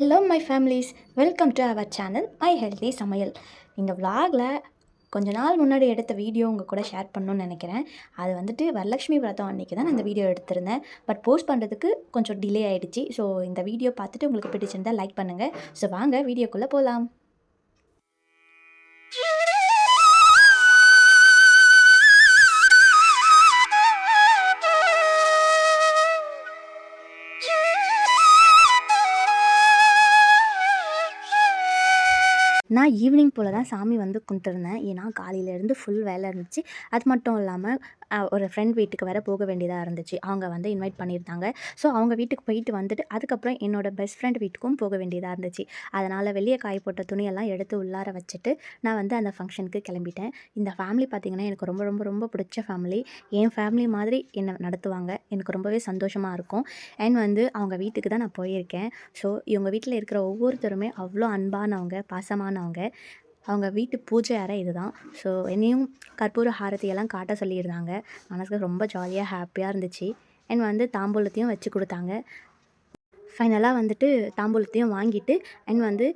Hello my families welcome to our channel my healthy சமையல் இந்த விலாகில் கொஞ்ச நாள் முன்னாடி எடுத்த வீடியோ உங்கள் கூட ஷேர் பண்ணணும்னு நினைக்கிறேன். அது வந்துட்டு வரலட்சுமி விரதம் அன்றைக்கி தான் நான் இந்த வீடியோ எடுத்திருந்தேன். பட் போஸ்ட் பண்ணுறதுக்கு கொஞ்சம் டிலே ஆகிடுச்சு ஸோ இந்த வீடியோ பார்த்துட்டு உங்களுக்கு பிடிச்சிருந்தா லைக் பண்ணுங்கள் ஸோ வாங்க வீடியோக்குள்ளே போகலாம் நான் ஈவினிங் போல் தான் சாமி வந்து கும்பிட்டுருந்தேன். ஏன்னா காலையிலேருந்து ஃபுல் வேலை இருந்துச்சு. அது மட்டும் இல்லாமல் ஒரு ஃப்ரெண்ட் வீட்டுக்கு வேறு போக வேண்டியதாக இருந்துச்சு. அவங்க வந்து இன்வைட் பண்ணியிருந்தாங்க. ஸோ அவங்க வீட்டுக்கு போயிட்டு வந்துட்டு அதுக்கப்புறம் என்னோடய பெஸ்ட் ஃப்ரெண்ட் வீட்டுக்கும் போக வேண்டியதாக இருந்துச்சு. அதனால் வெளியே காய போட்ட துணியெல்லாம் எடுத்து உள்ளார வச்சுட்டு நான் வந்து அந்த ஃபங்க்ஷனுக்கு கிளம்பிட்டேன். இந்த ஃபேமிலி பார்த்திங்கன்னா எனக்கு ரொம்ப ரொம்ப ரொம்ப பிடிச்ச ஃபேமிலி என் ஃபேமிலி மாதிரி என்னை நடத்துவாங்க எனக்கு ரொம்பவே சந்தோஷமாக இருக்கும். அண்ட் வந்து அவங்க வீட்டுக்கு தான் நான் போயிருக்கேன். ஸோ இவங்க வீட்டில் இருக்கிற ஒவ்வொருத்தருமே அவ்வளோ அன்பானவங்க பாசமான பாசமானவங்க அவங்க வீட்டு பூஜை அறை இதுதான். ஸோ என்னையும் கற்பூர ஹாரத்தையெல்லாம் காட்ட சொல்லியிருந்தாங்க. மனசுக்கு ரொம்ப ஜாலியாக ஹாப்பியாக இருந்துச்சு. அண்ட் வந்து தாம்பூலத்தையும் வச்சு கொடுத்தாங்க. ஃபைனலாக வந்துட்டு தாம்பூலத்தையும் வாங்கிட்டு அண்ட் வந்து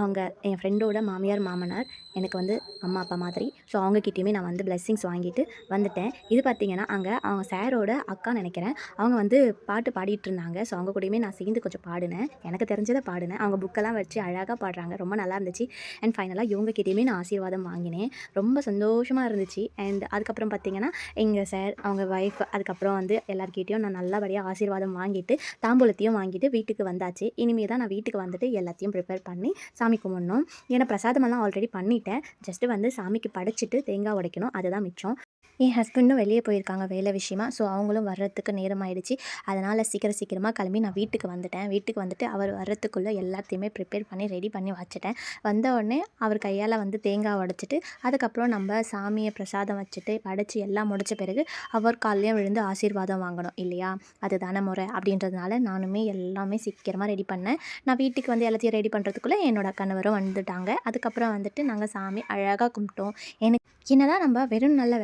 அவங்க என் ஃப்ரெண்டோட மாமியார் மாமனார் எனக்கு வந்து அம்மா அப்பா மாதிரி ஸோ அவங்கக்கிட்டேயுமே நான் வந்து பிளெஸ்ஸிங்ஸ் வாங்கிட்டு வந்துட்டேன். இது பார்த்திங்கன்னா அங்கே அவங்க சாரோட அக்கா நினைக்கிறேன் அவங்க வந்து பாட்டு பாடிட்டு இருந்தாங்க ஸோ அவங்க கூடயுமே நான் சேர்ந்து கொஞ்சம் பாடினேன். எனக்கு தெரிஞ்சதை பாடினேன். அவங்க புக்கெல்லாம் வச்சு அழகாக பாடுறாங்க ரொம்ப நல்லா இருந்துச்சு. அண்ட் ஃபைனலாக இவங்கக்கிட்டேயுமே நான் ஆசீர்வாதம் வாங்கினேன். ரொம்ப சந்தோஷமாக இருந்துச்சு. அண்ட் அதுக்கப்புறம் பார்த்தீங்கன்னா எங்கள் சார் அவங்க ஒய்ஃப் அதுக்கப்புறம் வந்து எல்லாருக்கிட்டேயும் நான் நல்லபடியாக ஆசீர்வாதம் வாங்கிட்டு தாம்பூலத்தையும் வாங்கிட்டு வீட்டுக்கு வந்தாச்சு. இனிமே தான் நான் வீட்டுக்கு வந்துட்டு எல்லாத்தையும் ப்ரிப்பேர் பண்ணி சாமி கும்பிடணும். ஏன்னா பிரசாதமெல்லாம் ஆல்ரெடி பண்ணிட்டேன். ஜஸ்ட்டு வந்து சாமிக்கு படைச்சிட்டு தேங்காய் உடைக்கணும். அதுதான் மிச்சம். என் ஹஸ்பண்டும் வெளியே போயிருக்காங்க வேலை விஷயமா. ஸோ அவங்களும் வர்றதுக்கு நேரம் ஆயிடுச்சு அதனால் சீக்கிரம் சீக்கிரமாக கிளம்பி நான் வீட்டுக்கு வந்துட்டேன். வீட்டுக்கு வந்துட்டு அவர் வர்றதுக்குள்ளே எல்லாத்தையுமே ப்ரிப்பேர் பண்ணி ரெடி பண்ணி வச்சுட்டேன். வந்த உடனே அவர் கையால் வந்து தேங்காய் உடச்சிட்டு அதுக்கப்புறம் நம்ம சாமியை பிரசாதம் வச்சுட்டு படைச்சி எல்லாம் முடிச்ச பிறகு அவர் காலையும் விழுந்து ஆசீர்வாதம் வாங்கணும் இல்லையா? அதுதானே முறை அப்படின்றதுனால நானுமே எல்லாமே சீக்கிரமாக ரெடி பண்ணேன். நான் வீட்டுக்கு வந்து எல்லாத்தையும் ரெடி பண்ணுறதுக்குள்ளே என்னோட கணவரும் வந்துட்டாங்க. அதுக்கப்புறம் வந்துட்டு நாங்கள் சாமி அழகாக கும்பிட்டோம். எனக்கு என்னதான் நம்ம வெறும் நல்ல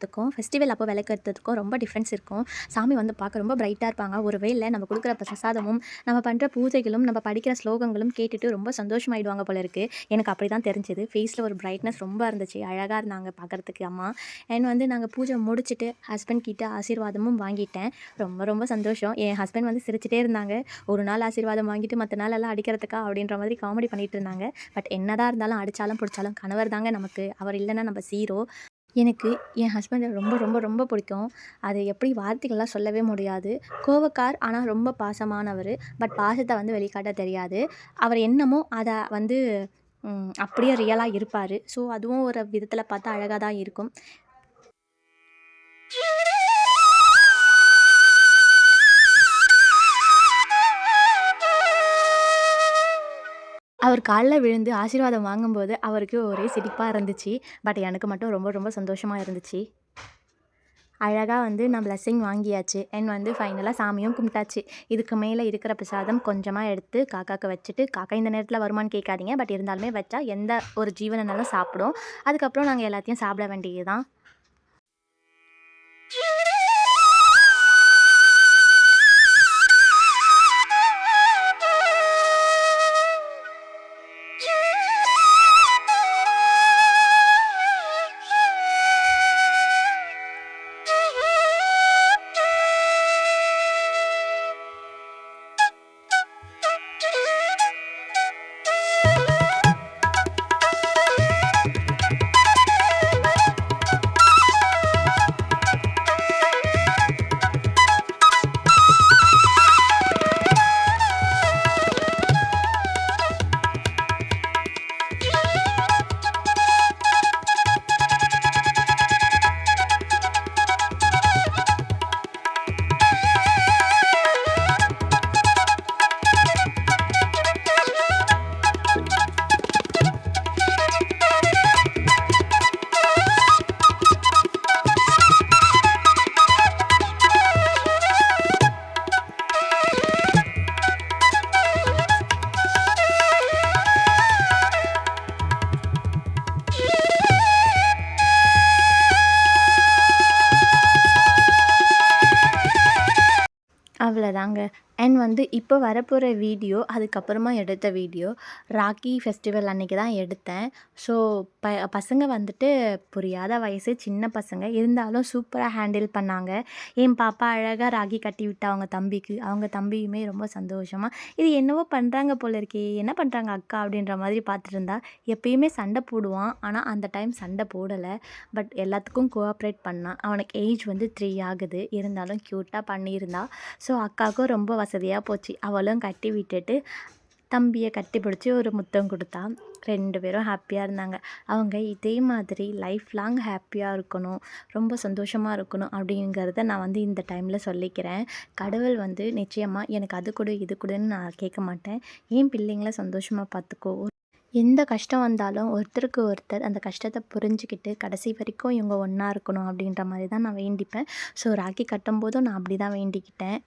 விளக்கேற்றுறதுக்கும் ஃபெஸ்டிவல் அப்போ விளக்கேற்றுறதுக்கும் ரொம்ப டிஃப்ரென்ஸ் இருக்கும். சாமி வந்து பார்க்க ரொம்ப பிரைட்டாக இருப்பாங்க. ஒரு வேலை நம்ம கொடுக்குற பிரசாதமும் நம்ம பண்ணுற பூஜைகளும் நம்ம படிக்கிற ஸ்லோகங்களும் கேட்டுட்டு ரொம்ப சந்தோஷமாயிடுவாங்க போல இருக்குது எனக்கு அப்படி தான் தெரிஞ்சது ஃபேஸில் ஒரு பிரைட்னஸ் ரொம்ப இருந்துச்சு. அழகாக இருந்தாங்க பார்க்குறதுக்கு அம்மா. அண்ட் வந்து நாங்கள் பூஜை முடிச்சுட்டு ஹஸ்பண்ட் கிட்ட ஆசீர்வாதமும் வாங்கிட்டேன். ரொம்ப ரொம்ப சந்தோஷம். என் ஹஸ்பண்ட் வந்து சிரிச்சிட்டே இருந்தாங்க. ஒரு நாள் ஆசீர்வாதம் வாங்கிட்டு மற்ற நாள் எல்லாம் அடிக்கிறதுக்கா? அப்படின்ற மாதிரி காமெடி பண்ணிட்டு இருந்தாங்க. பட் என்னதான் இருந்தாலும் அடித்தாலும் பிடிச்சாலும் கணவர் தாங்க நமக்கு. அவர் இல்லைன்னா நம்ம சீரோ எனக்கு என் ஹஸ்பண்டை ரொம்ப ரொம்ப ரொம்ப பிடிக்கும். அது எப்படி வார்த்தைகள்லாம் சொல்லவே முடியாது. கோவக்கார் ஆனால் ரொம்ப பாசமானவர். பட் பாசத்தை வந்து வெளிக்காட்ட தெரியாது. அவர் என்னமோ அதை வந்து அப்படியே ரியலாக இருப்பார். ஸோ அதுவும் ஒரு விதத்தில் பார்த்தா அழகாக தான் இருக்கும். அவர் காலில் விழுந்து ஆசீர்வாதம் வாங்கும்போது அவருக்கு ஒரே சிரிப்பாக இருந்துச்சு. பட் எனக்கு மட்டும் ரொம்ப ரொம்ப சந்தோஷமாக இருந்துச்சு. அழகாக வந்து நான் பிளஸ்ஸிங் வாங்கியாச்சு. அண்ட் வந்து ஃபைனலாக சாமியும் கும்பிட்டாச்சு. இதுக்கு மேலே இருக்கிற பிரசாதம் கொஞ்சமாக எடுத்து காக்காக்கு வச்சுட்டு காக்கா இந்த நேரத்தில் வருமானு கேட்காதீங்க. பட் இருந்தாலுமே வச்சா எந்த ஒரு ஜீவனனாலும் சாப்பிடும். அதுக்கப்புறம் நாங்கள் எல்லாத்தையும் சாப்பிட வேண்டியது தான் அவ்வளோதாங்க அண்ட் வந்து இப்போ வரப்போகிற வீடியோ அதுக்கப்புறமா எடுத்த வீடியோ ராக்கி ஃபெஸ்டிவல் அன்னைக்கு தான் எடுத்தேன். ஸோ ப பசங்க வந்துட்டு புரியாத வயசு சின்ன பசங்க இருந்தாலும் சூப்பராக ஹேண்டில் பண்ணாங்க. என் பாப்பா அழகாக ராக்கி கட்டி விட்டா அவங்க தம்பிக்கு. அவங்க தம்பியுமே ரொம்ப சந்தோஷமாக இது என்னவோ பண்ணுறாங்க போல இருக்கே என்ன பண்ணுறாங்க அக்கா அப்படின்ற மாதிரி பார்த்துட்டு இருந்தா. எப்பயுமே சண்டை போடுவான். ஆனால் அந்த டைம் சண்டை போடலை. பட் எல்லாத்துக்கும் கோஆப்ரேட் பண்ணான் அவனுக்கு ஏஜ் வந்து த்ரீ ஆகுது. இருந்தாலும் க்யூட்டாக பண்ணியிருந்தா. ஸோ அக்காவுக்கும் ரொம்ப வசதியாக போச்சு. அவளும் கட்டி விட்டுட்டு தம்பியை கட்டி பிடிச்சி ஒரு முத்தம் கொடுத்தா. ரெண்டு பேரும் ஹாப்பியாக இருந்தாங்க. அவங்க இதே மாதிரி லைஃப் லாங் ஹாப்பியாக இருக்கணும் ரொம்ப சந்தோஷமாக இருக்கணும் அப்படிங்கிறத நான் வந்து இந்த டைமில் சொல்லிக்கிறேன். கடவுள் வந்து நிச்சயமாக எனக்கு அது கொடு இது கொடுன்னு நான் கேட்க மாட்டேன். ஏன் பிள்ளைங்களை சந்தோஷமாக பார்த்துக்கோ? எந்த கஷ்டம் வந்தாலும் ஒருத்தருக்கு ஒருத்தர் அந்த கஷ்டத்தை புரிஞ்சுக்கிட்டு கடைசி வரைக்கும் இவங்க ஒன்றா இருக்கணும் அப்படின்ற மாதிரி தான் நான் வேண்டிப்பேன். ஸோ ராக்கி கட்டும்போதும் நான் அப்படி தான் வேண்டிக்கிட்டேன்.